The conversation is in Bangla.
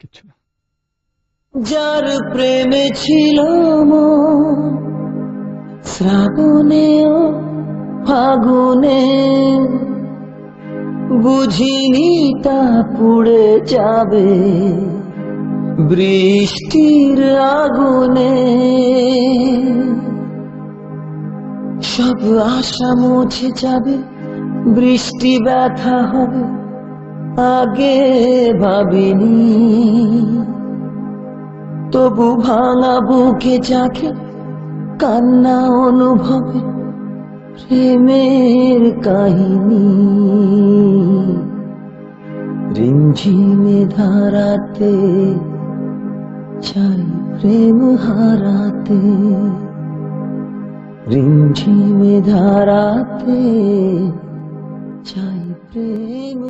কিচ্ছু না। যার প্রেমে ছিল শ্রাবণে ফাগুনে, বুঝিনি তা পুড়ে যাবে বৃষ্টির আগুনে। সব আশা মুছে যাবে, বৃষ্টি ব্যথা হবে আগে ভাবিনি। তবু ভাঙা বুকে যাকে কান্না অনুভবে, প্রেমের কাহিনী। রিমঝিমে ধারাতে চাই প্রেম হারাতে। রিমঝিমে ধারাতে চাই প্রেম